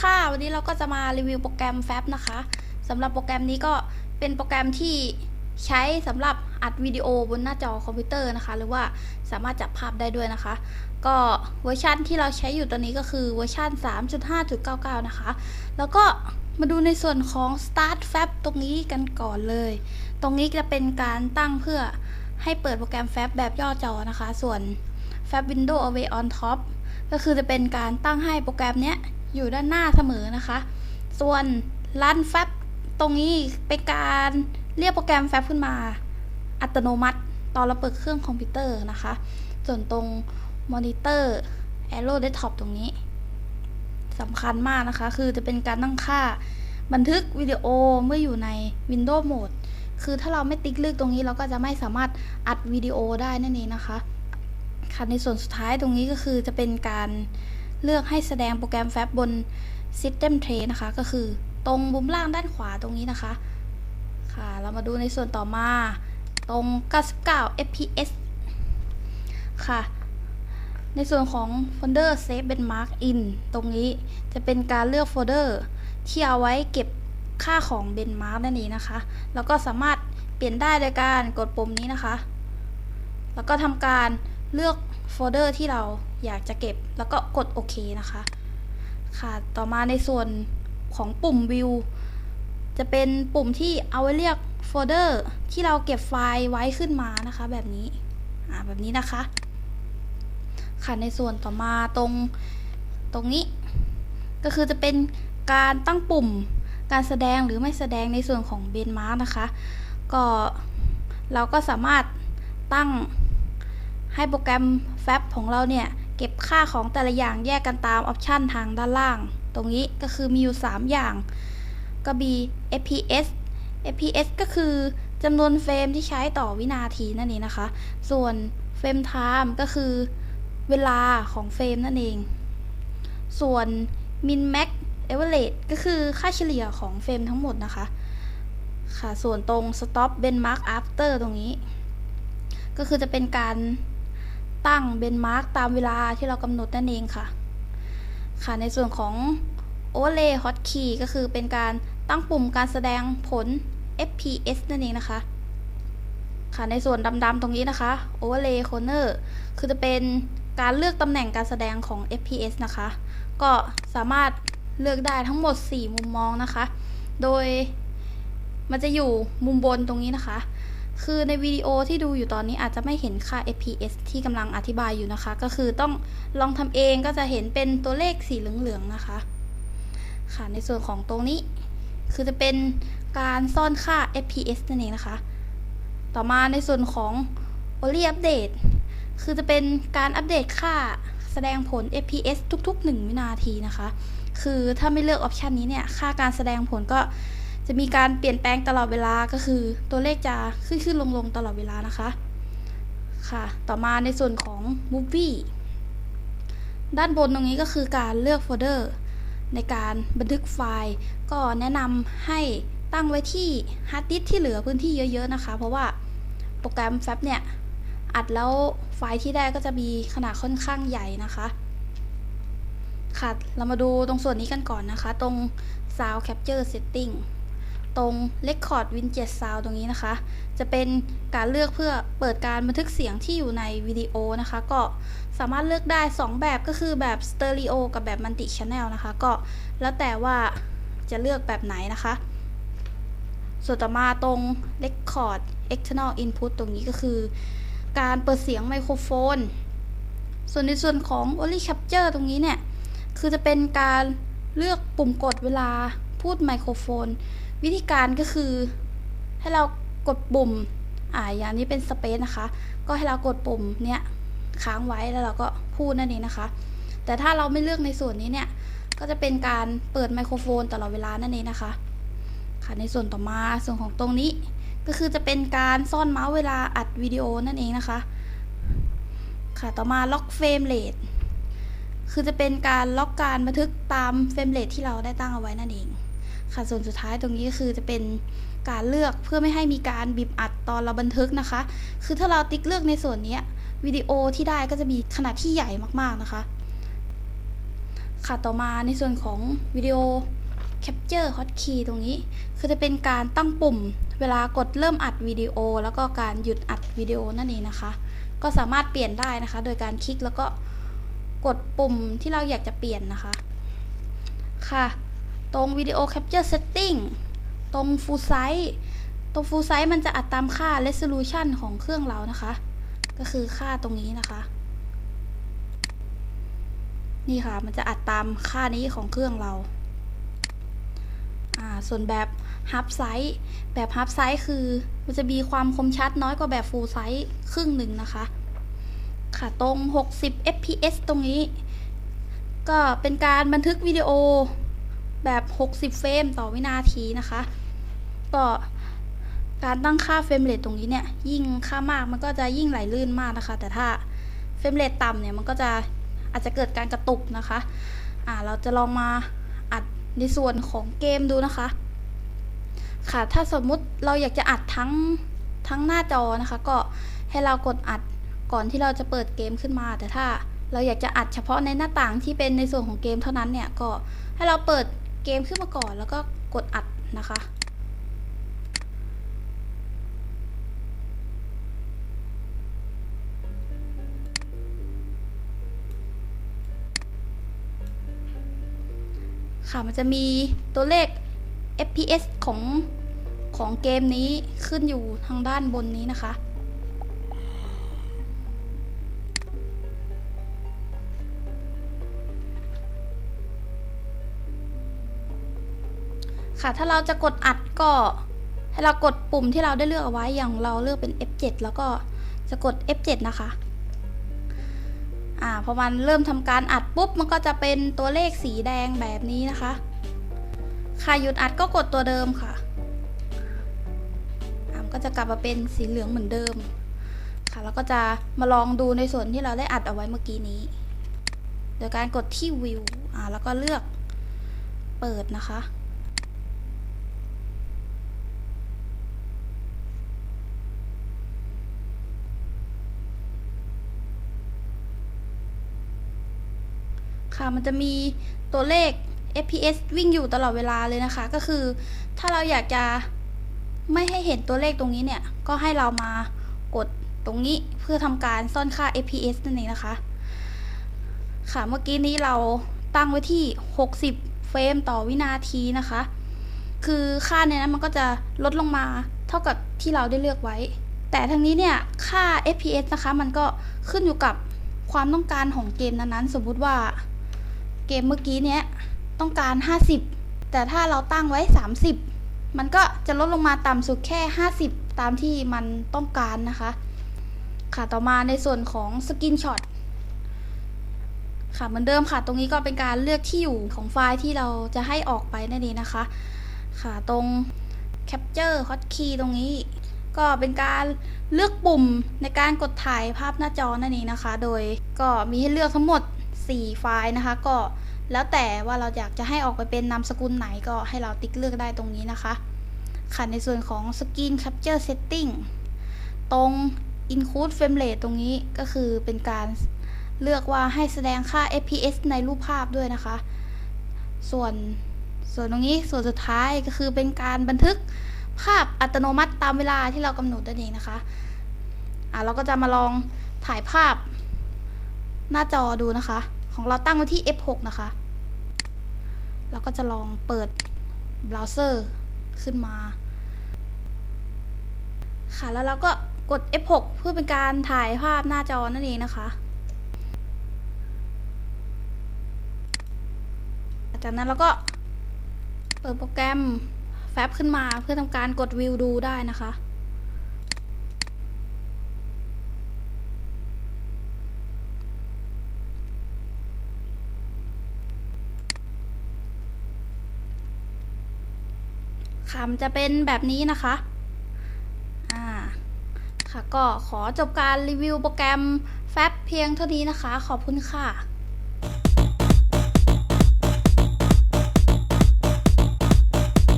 ค่ะ วันนี้เราก็จะมารีวิวโปรแกรม Fab นะคะสำหรับโปรแกรมนี้ก็เป็นโปรแกรมที่ใช้สำหรับอัดวิดีโอบนหน้าจอคอมพิวเตอร์นะคะ หรือว่าสามารถจับภาพได้ด้วยนะคะ ก็เวอร์ชันที่เราใช้อยู่ตอนนี้ก็คือเวอร์ชัน3.5.99 นะคะ แล้วก็มาดูในส่วนของ Start Fab ตรงนี้กันก่อนเลย ตรงนี้จะเป็นการตั้งเพื่อให้เปิดโปรแกรม Fab แบบย่อจอนะคะ ส่วน Fab Window Away on Top ก็คือจะเป็นการตั้งให้โปรแกรมเนี้ย อยู่ด้านหน้าเสมอนะคะ ส่วน Run Fab ตรงนี้เป็นการเรียกโปรแกรม Fab ขึ้นมา อัตโนมัติ ตอนเราเปิดเครื่องคอมพิวเตอร์นะคะ ส่วนตรงมอนิเตอร์ Arrow Desktop ตรงนี้สำคัญมากนะคะ คือจะเป็นการตั้งค่าบันทึกวิดีโอเมื่ออยู่ใน Windows Mode คือถ้าเราไม่ติ๊กเลือกตรงนี้เราก็จะไม่สามารถอัดวิดีโอได้นั่นเองนะคะค่ะในส่วนสุดท้ายตรงนี้ก็คือจะเป็นการ เลือกให้แสดงโปรแกรมแฟบบน System Tray นะคะ ก็คือตรงมุมล่างด้านขวาตรงนี้นะคะ ค่ะ เรามาดูในส่วนต่อมา ตรง 99 fps ค่ะ ในส่วนของโฟลเดอร์ Save Benchmark In ตรงนี้จะเป็นการเลือกโฟลเดอร์ที่เอาไว้เก็บค่าของ Benchmark นั่นเองนะคะ แล้วก็สามารถเปลี่ยนได้โดยการกดปุ่มนี้นะคะ แล้วก็ทำการเลือกโฟลเดอร์ที่เรา อยากจะเก็บแล้วก็กดโอเคนะคะ ค่ะต่อมาในส่วนของปุ่ม View จะเป็นปุ่มที่เอาไว้เรียกโฟลเดอร์ที่เราเก็บไฟล์ไว้ขึ้นมานะคะ แบบนี้อ่าแบบนี้นะคะ ค่ะในส่วนต่อมาตรงตรงนี้ ก็คือจะเป็นการตั้งปุ่มการแสดงหรือไม่แสดงในส่วนของเบนมาร์นะคะ ก็เราก็สามารถตั้งให้โปรแกรม Fab ของเราเนี่ย ก็บค่าของแต่ละอย่างแยกกันตามออปชันทางด้านล่าง ตรงนี้ก็คือมีอยู่ 3 อย่างก็มี FPS FPS ก็คือจำนวนเฟรมที่ใช้ต่อวินาทีนั่นเองนะคะ ส่วนเฟรม time ก็คือเวลาของเฟรมนั่นเอง ส่วน min max average ก็คือค่าเฉลี่ยของเฟรมทั้งหมดนะคะ ค่ะ ส่วนตรง stop benchmark after ตรงนี้ ก็คือจะเป็นการ ตั้งเบนมาร์กตามเวลาที่เรากำหนดนั่นเองค่ะ ค่ะในส่วนของ Overlay Hotkey ก็คือเป็นการตั้งปุ่มการแสดงผล FPS นั่นเองนะคะ ค่ะในส่วนดำๆตรงนี้นะคะ Overlay Corner คือจะเป็นการเลือกตำแหน่งการแสดงของ FPS นะคะ ก็สามารถเลือกได้ทั้งหมด 4 มุมมองนะคะ โดยมันจะอยู่มุมบนตรงนี้นะคะ คือในวิดีโอที่ดูอยู่ตอนนี้อาจจะไม่เห็นค่า FPS ที่กำลังอธิบายอยู่นะคะ ก็คือต้องลองทำเองก็จะเห็นเป็นตัวเลขสีเหลืองๆนะคะ ค่ะในส่วนของตรงนี้ คือจะเป็นการซ่อนค่า FPS นั่นเองนะคะ ต่อมาในส่วนของ Only Update คือจะเป็นการอัปเดตค่าแสดงผล FPS ทุกๆ 1 วินาทีนะคะ คือถ้าไม่เลือกออปชันนี้เนี่ย ค่าการแสดงผลก็ จะมีการเปลี่ยนแปลงตลอดเวลาก็คือ ตัวเลขจะขึ้นขึ้นลงลงตลอดเวลานะคะค่ะ ต่อมาในส่วนของ Movie ด้านบนตรงนี้ก็คือการเลือกโฟลเดอร์ในการบันทึกไฟล์ ก็แนะนำให้ตั้งไว้ที่ฮาร์ดดิสที่เหลือพื้นที่เยอะ ๆ นะคะ เพราะว่าโปรแกรม Fab เนี่ย อัดแล้วไฟล์ที่ได้ก็จะมีขนาดค่อนข้างใหญ่นะคะ ค่ะ เรามาดูตรงส่วนนี้กันก่อนนะคะ ตรง Sound Capture Setting ตรง Record Widget Sound ตรงนี้นะคะ จะเป็นการเลือกเพื่อเปิดการบันทึกเสียงที่อยู่ในวิดีโอนะคะ ก็สามารถเลือกได้ 2 แบบก็คือแบบ Stereo กับแบบ Multi Channel นะคะ ก็แล้วแต่ว่าจะเลือกแบบไหนนะคะ ส่วนต่อมาตรง Record External Input ตรงนี้ก็คือ การเปิดเสียงไมโครโฟน ส่วนในส่วนของ Only Capture ตรงนี้เนี่ย คือจะเป็นการเลือกปุ่มกดเวลาพูดไมโครโฟน วิธีการก็คือ ให้เรากดปุ่มอ่าอย่างนี้เป็นสเปซนะคะ ก็ให้เรากดปุ่มเนี้ยค้างไว้แล้วเราก็พูดนั่นเองนะคะ แต่ถ้าเราไม่เลือกในส่วนนี้เนี่ย ก็จะเป็นการเปิดไมโครโฟนตลอดเวลานั่นเองนะคะ ค่ะในส่วนต่อมาส่วนของตรงนี้ ก็คือจะเป็นการซ่อนเมาส์เวลาอัดวิดีโอนั่นเองนะคะ ค่ะต่อมาล็อกเฟรมเรทคือจะเป็นการล็อกการบันทึกตามเฟรมเรทที่เราได้ตั้งเอาไว้นั่นเอง ค่ะส่วนสุดท้ายตรงนี้ก็คือจะเป็นการเลือกเพื่อไม่ให้มีการบีบอัดตอนเราบันทึกนะคะ คือถ้าเราติ๊กเลือกในส่วนนี้วิดีโอที่ได้ก็จะมีขนาดที่ใหญ่มากๆนะคะ ค่ะต่อมาในส่วนของวิดีโอ Capture Hotkey ตรงนี้ คือจะเป็นการตั้งปุ่มเวลากดเริ่มอัดวิดีโอ แล้วก็การหยุดอัดวิดีโอนั่นเองนะคะ ก็สามารถเปลี่ยนได้นะคะ โดยการคลิกแล้วก็กดปุ่มที่เราอยากจะเปลี่ยนนะคะ ค่ะ ตรงวิดีโอ Capture Setting ตรง Full Size ตรง Full Size มันจะอัดตามค่า Resolution ของเครื่องเรานะคะ ก็คือค่าตรงนี้นะคะ นี่ค่ะ มันจะอัดตามค่านี้ของเครื่องเรา อ่า ส่วนแบบ Half Size แบบ Half Size คือมันจะมีความคมชัดน้อยกว่าแบบ Full Size ครึ่งหนึ่งนะคะ ค่ะ ตรง 60 fps ตรงนี้ ก็เป็นการบันทึกวิดีโอ แบบ 60 เฟรมต่อวินาทีนะคะ ก็การตั้งค่าเฟรมเรทตรงนี้เนี่ยยิ่งค่ามากมันก็จะยิ่งไหลลื่นมากนะคะ แต่ถ้าเฟรมเรทต่ำเนี่ยมันก็จะอาจจะเกิดการกระตุกนะคะอ่าเราจะลองมาอัดในส่วนของเกมดูนะคะ ค่ะถ้าสมมุติเราอยากจะอัดทั้งทั้งหน้าจอนะคะ ก็ให้เรากดอัดก่อนที่เราจะเปิดเกมขึ้นมา แต่ถ้าเราอยากจะอัดเฉพาะในหน้าต่างที่เป็นในส่วนของเกมเท่านั้นเนี่ยก็ให้เราเปิด เกมขึ้นมาก่อนแล้วก็กดอัดนะคะค่ะมันจะมีตัวเลข FPS ของของเกมนี้ขึ้นอยู่ทางด้านบนนี้นะคะ ค่ะ ถ้าเราจะกดอัดก็ให้เรากดปุ่มที่เราได้เลือกเอาไว้อย่างเราเลือกเป็น F7 แล้วก็จะกด F7 นะคะอ่าพอมันเริ่มทำการอัดปุ๊บมันก็จะเป็นตัวเลขสีแดงแบบนี้นะคะค่ะหยุดอัดก็กดตัวเดิมค่ะอ่ามันก็จะกลับมาเป็นสีเหลืองเหมือนเดิมค่ะแล้วก็จะมาลองดูในส่วนที่เราได้อัดเอาไว้เมื่อกี้นี้ โดยการกดที่วิวอ่าแล้วก็เลือกเปิดนะคะ มันจะมีตัวเลข FPS วิ่งอยู่ตลอดเวลาเลยนะคะ ก็คือ ถ้าเราอยากจะไม่ให้เห็นตัวเลขตรงนี้เนี่ย ก็ให้เรามากดตรงนี้เพื่อทำการซ่อนค่า FPS นั่นเองนะคะ ค่ะเมื่อกี้นี้เราตั้งไว้ที่ 60 เฟรมต่อวินาทีนะคะ คือค่าในนั้นมันก็จะลดลงมาเท่ากับที่เราได้เลือกไว้ แต่ทั้งนี้เนี่ยค่า FPS นะคะ มันก็ขึ้นอยู่กับความต้องการของเกมนั้นๆ สมมุติว่า กมเมื่อกี้เนี้ยต้องการ 50 แต่ถ้าเราตั้งไว้ 30 มันก็จะลดลงมาต่ำสุดแค่ 50 ตามที่มันต้องการนะคะ ค่ะต่อมาในส่วนของสกินช็อตค่ะเหมือนเดิมค่ะ ตรงนี้ก็เป็นการเลือกที่อยู่ของไฟล์ที่เราจะให้ออกไปนั่นเองนะคะ ค่ะตรง Capture Hotkey ตรงนี้ ก็เป็นการเลือกปุ่มในการกดถ่ายภาพหน้าจอนั่นเองนะคะ โดยก็มีให้เลือกทั้งหมด 4 ไฟล์นะคะ ก็ แล้วแต่ว่าเราอยากจะให้ออกไปเป็นนามสกุลไหนก็ให้เราติ๊กเลือกได้ตรงนี้นะคะ ค่ะในส่วนของ Screen Capture Setting ตรง Include Frame Rate ตรงนี้ก็คือเป็นการเลือกว่าให้แสดงค่า FPS ในรูปภาพด้วยนะคะ ส่วนส่วนตรงนี้ส่วนสุดท้ายก็คือเป็นการบันทึกภาพอัตโนมัติตามเวลาที่เรากำหนดนั่นเองนะคะอะเราก็จะมาลองถ่ายภาพหน้าจอดูนะคะ ของเราตั้งไว้ที่ F6 นะคะ เราก็จะลองเปิดเบราว์เซอร์ขึ้นมา ค่ะ แล้วเราก็กด F6 เพื่อเป็นการถ่ายภาพหน้าจอนั่นเองนะคะ จากนั้นเราก็เปิดโปรแกรมแฟบขึ้นมาเพื่อทำการกดวิวดูได้นะคะ คำจะเป็นแบบนี้นะคะอ่าค่ะก็ขอจบการรีวิวโปรแกรมแฟบเพียงเท่านี้นะคะ ขอบคุณค่ะ